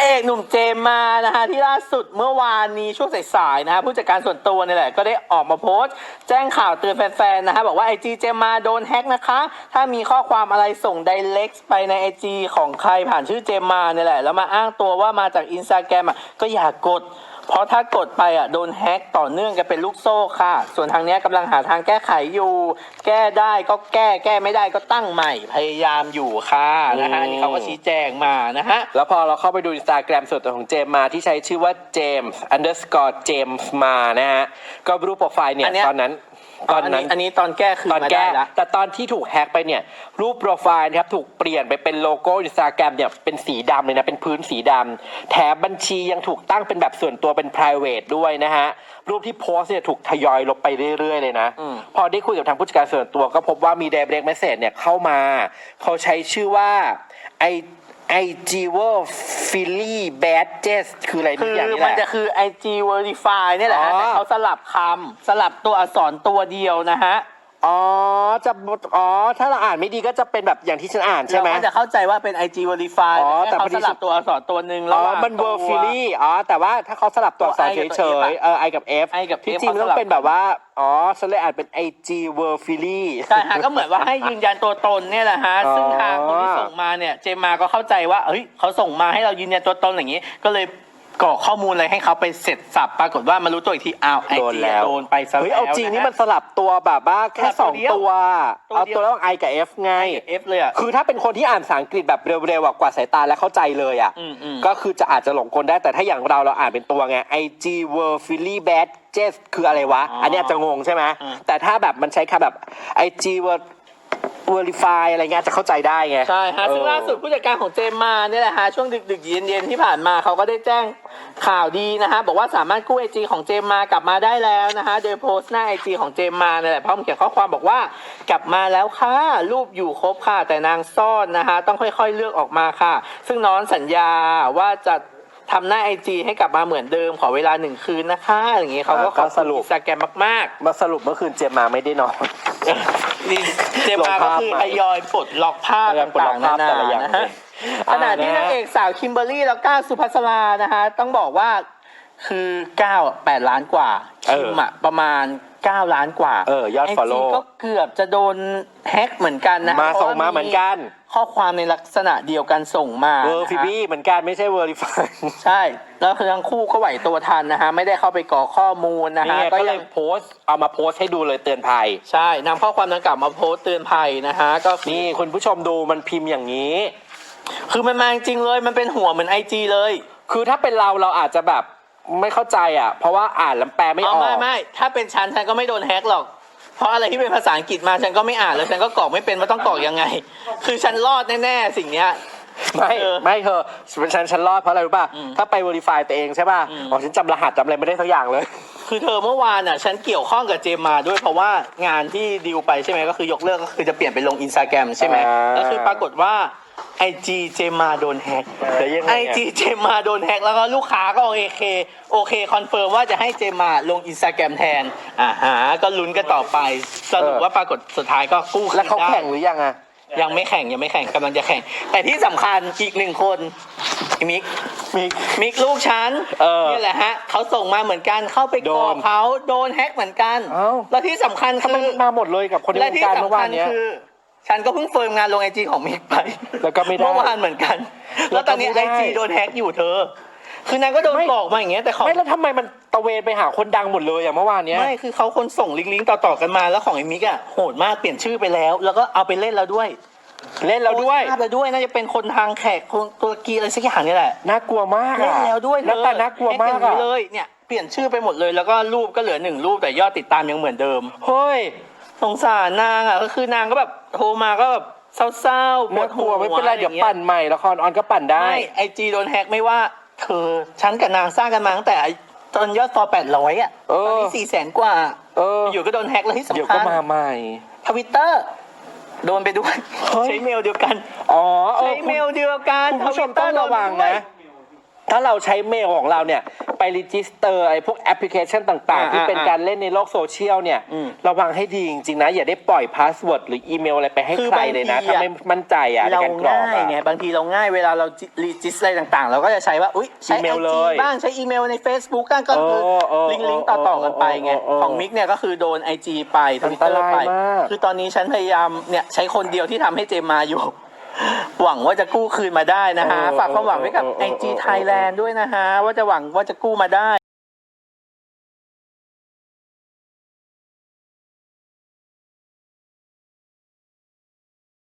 เอกหนุ่มเจมมานะฮะที่ล่าสุดเมื่อวานนี้ช่วงสายๆนะฮะผู้จัดการส่วนตัวนี่แหละก็ได้ออกมาโพสต์ แจ้งข่าวเตือนแฟนๆนะฮะบอกว่าไอจีเจมมาโดนแฮ็กนะคะ ถ้ามีข้อความอะไรส่งไดเล็กไปในไอจีของใครผ่านชื่อเจมมาเนี่ยแหละแล้วมาอ้างตัวว่ามาจากอินสตาแกรมอะก็อย่ากด เพราะถ้ากดไปอะโดนแฮ็กต่อเนื่องกันเป็นลูกโซ่ค่ะ ส่วนทางเนี้ยกำลังหาทางแก้ไขอยู่ แก้ได้ก็แก้แก้ไม่ได้ก็ตั้งใหม่พยายามอยู่ค่ะนะฮะอันนี่เขาก็ชี้แจงมานะฮะ แล้วพอเราเข้าไปดูอินสตาแกรมส่วนตัวของเจมส์มาที่ใช้ชื่อว่าเจมส์ underscore เจมส์มานะฮะ ก็รูปโปรไฟล์เนี่ยอันเนี้ย ตอนนั้น ตอนนั้น อันนี้ตอนแก้คือตอนมาแก้ได้ละ แต่ตอนที่ถูกแฮ็กไปเนี่ย รูปโปรไฟล์นะครับถูกเปลี่ยนไปเป็นโลโก้อินสตาแกรมเนี่ยเป็นสีดำเลยนะเป็นพื้นสีดำแถมบัญชียังถูกตั้งเป็นแบบส่วนตัวเป็น private ด้วยนะฮะ รูปที่โพสต์เนี่ยถูกทยอยลบไปเรื่อย ๆ เลยนะอืมพอได้คุยกับทางผู้จัดการส่วนตัวก็พบว่ามี direct message เนี่ยเข้ามา เขาใช้ชื่อว่าไอ ไอจีเวอร์ฟิลลี่แบดเจสคืออะไรคืนี่ออย่างนี้แหมันละ จะคือ IG Verify เนี่ยแหละฮะอ๋อ แต่เขาสลับคำสลับตัวอักษรตัวเดียวนะฮะ อ๋อจะอ๋อถ้าเราอ่านไม่ดีก็จะเป็นแบบอย่างที่ฉันอ่านใช่ไหม เราก็จะเข้าใจว่าเป็น IG Verify อ๋อแต่แต่แค่พอเขาดี สลับตัวอักษรตัวหนึ่งอ๋ระอ หว่างมันเวอร์ฟิลี่อ๋อ แต่ว่าถ้าเขาสลับตัวอักษรตัว I กับเฉ F ยอะๆเออ I กับ F I กับ F ที่จริงเขาสลับต้องเป็นแบบว่า อ๋อฉันเลยอ่านเป็น IG เวอร์ฟิลี่ใช่ฮะก็เหมือนว่าให้ยืนยันตัวตนเนี่ยแหละฮะอ๋อ ซึ่งทางคนที่ส่งมาเนี่ยเจมมาก็เข้าใจว่าเฮ้ยเขาส่งมาให้เรายืนยันตัวตนอย่างนี้ ก็เลย กรอกข้อมูลอะไรให้เขาไปเสร็จสับปรากฏว่ามารู้ตัวอีกทีอ้าวไอโดนจีแล้ว โดนไปซะเฮ้ย แล้วเอาจริงนี่ะฮะมันสลับตัวแบบว่าแค่สลับสตัอวงเดียวตัวตัว เอาเดียวตัวแล้ว I กับ F ไง เอฟเลยอะ คือถ้าเป็นคนที่อ่านภาษาอังกฤษแบบเร็วๆอะกว่าสายตาและเข้าใจเลยอะ อืมอืม ก็คือจะอาจจะหลงกลได้แต่ถ้าอย่างเราเราอ่านเป็นตัวไง IG World Philly Bad j e s คืออะไรวะอ๋ออัอันนี้อาจจะงงใช่ไหมอืมแต่ถ้าแบบมันใช้คำแบบ IG World Verify อะไรเงี้ยจะเข้าใจได้ไง ใช่ฮะซึ่งเออล่าสุดผู้จัดการของเจมมาเนี่ยแหละฮะช่วงดึกๆเย็นๆที่ผ่านมาเขาก็ได้แจ้งข่าวดีนะฮะบอกว่าสามารถกู้ไอจีของเจมมากลับมาได้แล้วนะฮะโดยโพสต์หน้าไอจีของเจมมาเนี่ยแหละพร้อมเขียนข้อความบอกว่ากลับมาแล้วค่ะรูปอยู่ครบค่ะแต่นางซ่อนนะฮะต้องค่อยๆเลือกออกมาค่ะ ซึ่งน้องสัญญาว่าจะทำหน้าไอจีให้กลับมาเหมือนเดิมขอเวลาหนึ่งคืนนะคะอย่างงี้เขาก็ขอบคุณอินสตาแกรมมากๆ มาสรุปเมื่อคืนเจมมาไม่ได้นอน นี่เจมมาก็คือทยอยปลดล็อกภาพทยอยปลดล็ต่าองกๆนาภาพแต่นาละอย่างนะฮะอ่าขณะที่นะฮะนางเอกสาวคิมเบอรรี่แล้วก้าวสุภัสรานะฮะต้องบอกว่าคือก้าวแปดล้านกว่าเออ คิมอะประมาณ 9 ล้านกว่าเออยอดไจี follow ก็เกือบจะโดนแฮ็กเหมือนกันนะมาเพระส่งมาว่เหมือนกัน ข้อความในลักษณะเดียวกันส่งมาเวอร์นะฟิฮะบี้เหมือนกันไม่ใช่ Verify ใช่ แล้วคือทั้งคู่ก็ไหวตัวทันนะฮะ ไม่ได้เข้าไปก่อข้อมูลนะนี่ฮะไงก็เลยัยงโพสต์เอามาโพสต์ให้ดูเลยเตือนภัย ใช่นำข้อความดังกล่าวมาโพสต์เตือนภัยนะฮะ ก็คือนี่คุณผู้ชมดูมันพิมพ์อย่างนี้ คือมันมาจริงๆเลย มันเป็นหัวเหมือนไอจีเลย คือถ้าเป็นเราเราอาจจะแบบ ไม่เข้าใจอะ เพราะว่าอ่านแล้วแปลไม่ออ๋ออก ไม่ไม่ถ้าเป็นฉันฉันก็ไม่โดนแฮกหรอก เพราะอะไรที่เป็นภาษาอังกฤษมาฉันก็ไม่อ่านแล้วฉันก็กรอกไม่เป็นว่าต้องกรอกยังไง คือฉันรอดแน่ๆสิ่งเนี้ย ไม่เออไม่เธอฉันฉันรอดเพราะอะไรรู้ป่ะ อืมถ้าไป Verify ตัวเองใช่ป่ะอืม อ๋อฉันจำรหัสจำอะไรไม่ได้สักอย่างเลย คือเธอเมื่อวานอะฉันเกี่ยวข้องกับเจมมาด้วยเพราะว่างานที่ดีลไปใช่ไหมก็คือยกเลิกก็คือจะเปลี่ยนไปลงอินสตาแกรมใช่ไหมอ่า แล้วคือปรากฏว่า ไอจีเจมมาโดนแฮกแล้วยังไงไออะจีเจมมาโดนแฮกแล้วก็ลูกค้าก็โอเคโอเคคอนเฟิร์มว่าจะให้เจมมาลงอินสตาแกรมแทนอ่าฮะก็ลุ้นกันต่อไปสรุปว่าปรากฏสุดท้ายก็กู้คืนแล้วเขาได้แข่งหรือยังอะ ยังไม่แข่งยังไม่แข่งกำลังจะแข่ง แต่ที่สำคัญอีกหนึ่งคนมิกมีมิกลูกฉันเออนี่แหละฮะเขาส่งมาเหมือนกันเข้าไปกรอกโดนเขาโดนแฮ็กเหมือนกันเอ้า แล้วที่สำคัญทำไมคือ มันมาหมดเลยกับคนในและวงที่การเมื่อสำวาคันญเนี้ย คือ ฉันก็เพิ่งเฟิร์มงานลงไอจีของมิกไปแล้วก็ไม่ได้เมื่อวานเหมือนกัน แล้แล้ววตก็อนนี้ไม่ไอได้ จีโดนแฮ็กอยู่เธอ คือนางก็โดนไม่กรอกมาอย่างเงี้ยแต่ของ ไม่แล้วทำไมมันตะเวนไปหาคนดังหมดเลยอะเมื่อวานเนี้ย ไม่ คือเขาคนส่งลิงก์ลิงก์ต่อๆกันมาแล้วของไอ้มิกอะโหดมากเปลี่ยนชื่อไปแล้ว แล้วก็เอาไปเล่นแล้วด้วยเล่นแล้วด้วย โพสต์ภาพแล้วด้วยน่าจะเป็นคนทางแขกคนตุรกีอะไรสักอย่างนี่แหละน่ากลัวมากเล่อะนแล้วด้วยแล้วแต่น่ากลัวมากเล่นอย่อะงนี้เลยเนี่ยเปลี่ยนชื่อไปหมดเลยแล้วก็รูปก็เหลือหนึ่งรูปแต่ยอดติดตามยังเหมือนเดิม เฮ้ย สงสารนางอะก็คือนางก็แบบโทรมาก็แบบเศร้าๆปวน่าดกหัลัววไม่เป็นไรเดี๋ยวปั่นใหม่ละครออนก็ปั่นได้ไม่ไอจีโดนแฮกไม่ว่าเธอฉันกับนางสร้างกันมาตั้งแต่ตอนยอดฟอลแปดร้อยอะเออตอนนี้สี่แสนกว่าเอออยู่ก็โดนแฮกแล้วที่เดี๋ยวสำคัก็ญมาใหม่ทวิตเตอร์โดนไปด้วยเฮ้ยใช้เมลเดียวกัน อ๋อเอใช้อเมลเดียวกันคุณผู้ชมต้องระวังนะ ถ้าเราใช้เมลของเราเนี่ย ไปรีจิสเตอร์ไอ้พวกแอปพลิเคชันต่างอ่าๆที่เป็นอ่าการเล่นในโลกโซเชียลเนี่ยอืมระวังให้ดีจริง ๆ นะ อย่าได้ปล่อยพาสเวิร์ดหรืออีเมลอะไรไปให้คือใครเลยนะบางทีถ้าอะไม่มั่นใจอะในเราการกรอกง่ายอะไงบางทีเราง่ายเวลาเรารีจิสอะไรต่างๆ เราก็จะใช้ว่า อุ้ยใช้อีเมล IG เลยบ้างใช้อีเมลใน Facebook บ้างก็คือเออเออลิงก์ลิงก์ต่อๆกันไปไง เออเออของมิกเนี่ยก็คือโดน IG ไปทวิตเตออันตร์รายไป มาก คือตอนนี้ฉันพยายามเนี่ยใช้คนเดียวที่ทำให้เจมมาอยู่ หวังว่าจะกู้คืนมาได้นะฮะ ฝากความหวังไว้กับ IG Thailand ด้วยนะฮะ ว่าจะหวังว่าจะกู้มาได้